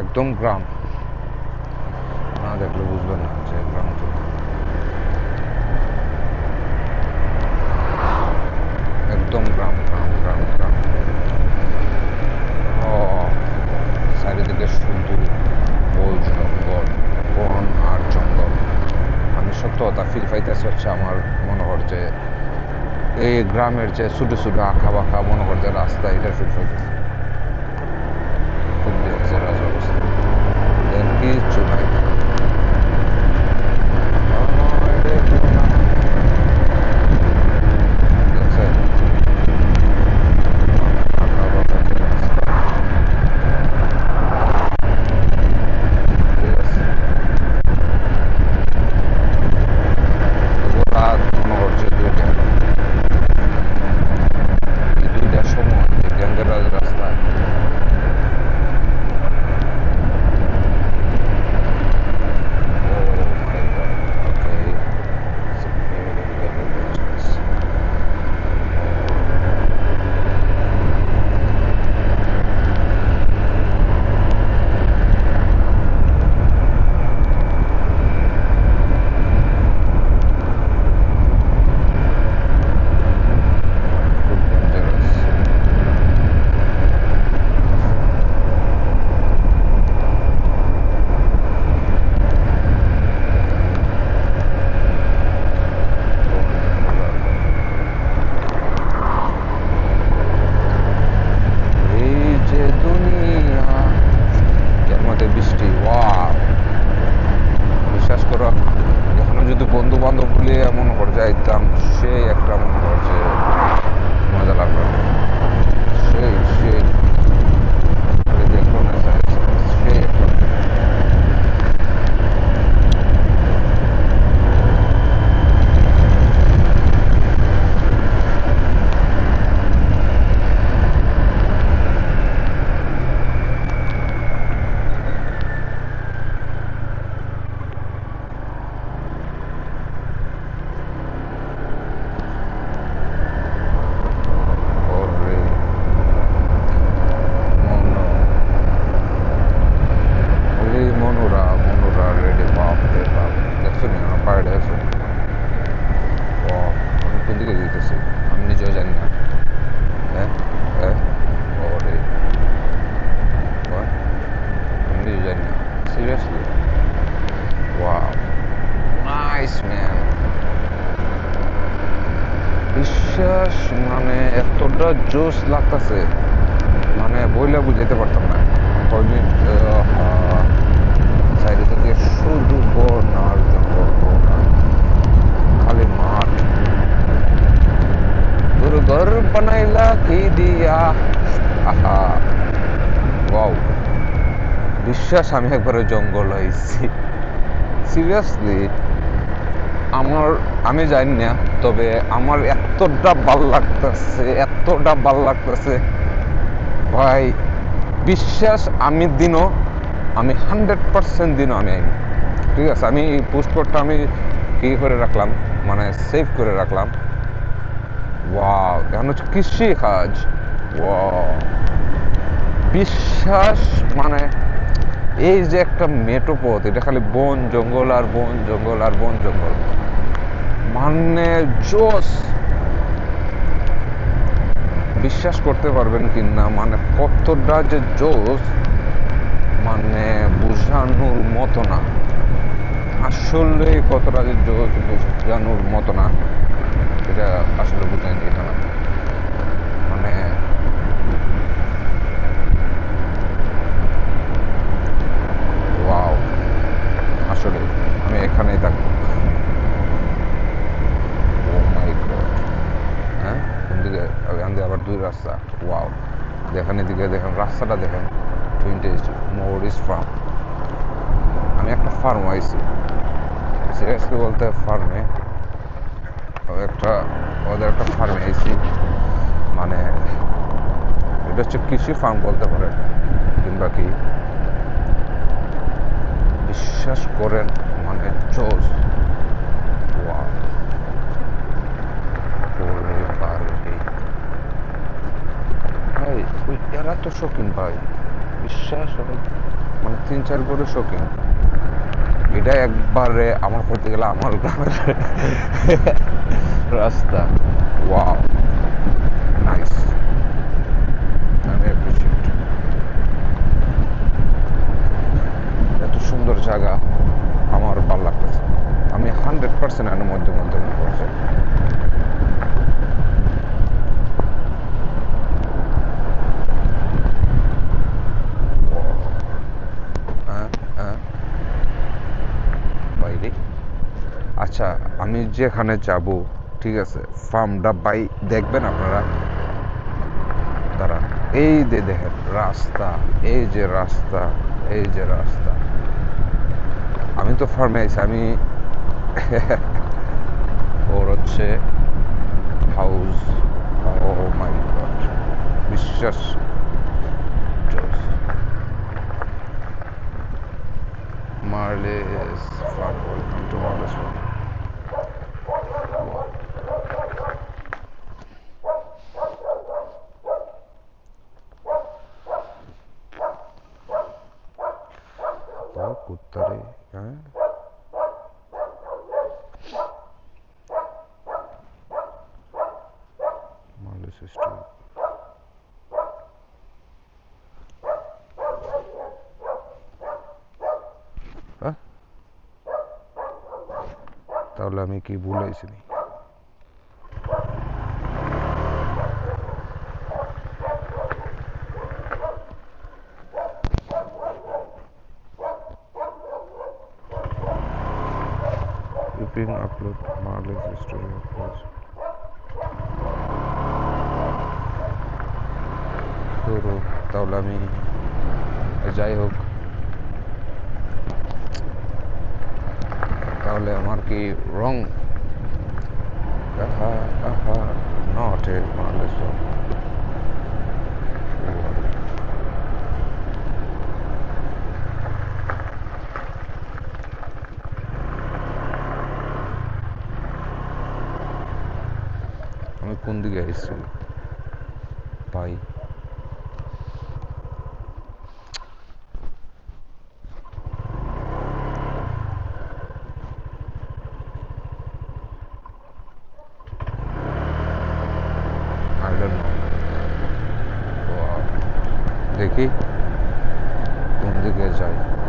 একদম গ্রাম। না দেখলে বুঝবেন না যে গ্রাম একদম গ্রাম গ্রাম গ্রাম গ্রাম। চারিদিকে শুধু বই জঙ্গল বন আর জঙ্গল। আমি সত্য কথা ফিল পাইতেছি হচ্ছে আমার মনে হয় যে এই গ্রামের যে ছোটো ছোটো আঁকা বাঁকা মনে হয় যে রাস্তা এটা ফিল পাইতেছি। বিশ্বাস মানে এতটা জোশ লাগতেছে মানে বইলে বুঝাইতে পারতাম না। টয়লেট সাইডে থেকে শুধু বন আর জঙ্গল খালি মাঠ। গুরু ঘর বানাইলা কি দিয়া? আহা, ওয়াও। বিশ্বাস, আমি একবারে জঙ্গল হয়েছি সিরিয়াসলি আমার, আমি জানি না, তবে আমার এতটা ভালো লাগতেছে, এতটা ভালো লাগতেছে। ভাই, বিশ্বাস আমি দিনও, আমি হান্ড্রেড পার্সেন্ট দিনও আমি আইনি। ঠিক আছে, আমি এই পোস্টকোডটা আমি কি করে রাখলাম? মানে সেভ করে রাখলাম। ওয়াও এখন হচ্ছে কৃষি কাজ। বিশ্বাস মানে এই যে একটা মেটো পথ এটা খালি বন জঙ্গল আর বন জঙ্গল আর বন জঙ্গল। মানে জোস বিশ্বাস করতে পারবেন কি না? মানে কতটা যে জোস মানে বোঝানোর মতো না। আসলে কতটা যে জোস বোঝানোর মতো না। এটা আসলে এটা না মানে ওয়াও আসলে আমি এখানেই থাকব ও মাই গড হ্যাঁ কোন দিকে এখান দিয়ে আবার দুই রাস্তা ওয়াও দেখেন এদিকে, দেখেন রাস্তাটা দেখেন টুইন্টেজ মোর ইস ফার্ম আমি একটা ফার্ম আইছি সিরিয়াসলি বলতে ফার্মে একটা, ওদের একটা ফার্মে আইছি মানে এটা হচ্ছে কৃষি ফার্ম বলতে পারেন কিংবা কি বিশ্বাস করেন মানে জোস ওয়াও ওরে বারে ভাই ওই এরা তো শৌখিন ভাই। বিশ্বাস হয় মানে তিন, চার করে শৌখিন। এটা একবারে আমার করতে গেলে আমার গ্রামের রাস্তা। ওয়াও নাইস এত সুন্দর জায়গা আমার ভালো লাগতেছে। আমি হান্ড্রেড পার্সেন্ট এর মধ্যে মধ্যে মনে করছি হ্যাঁ, হ্যাঁ। বাইরে আচ্ছা আমি যেখানে যাব, ঠিক আছে ফার্মটা বাই, দেখবেন আপনারা দাঁড়ান, এই যে দেখেন, রাস্তা, এই যে রাস্তা, এই যে রাস্তা আমি তো ফার্মে আছি আমি ওর হচ্ছে হাউস ও মাই গড বিশ্বাস Marley's Farm. Welcome to Marley's Farm. Wow, कुत्ता रे हैं Marley's Street. হ্যাঁ তাহলে আমি কি ভুল হয়েছি Keeping upload Marley's history course. তো তাহলে আমি যাই হোক তাহলে আমার কি রং আহা আহা নট এ মারলে गया इस भाई देखी? घूमते गए जाए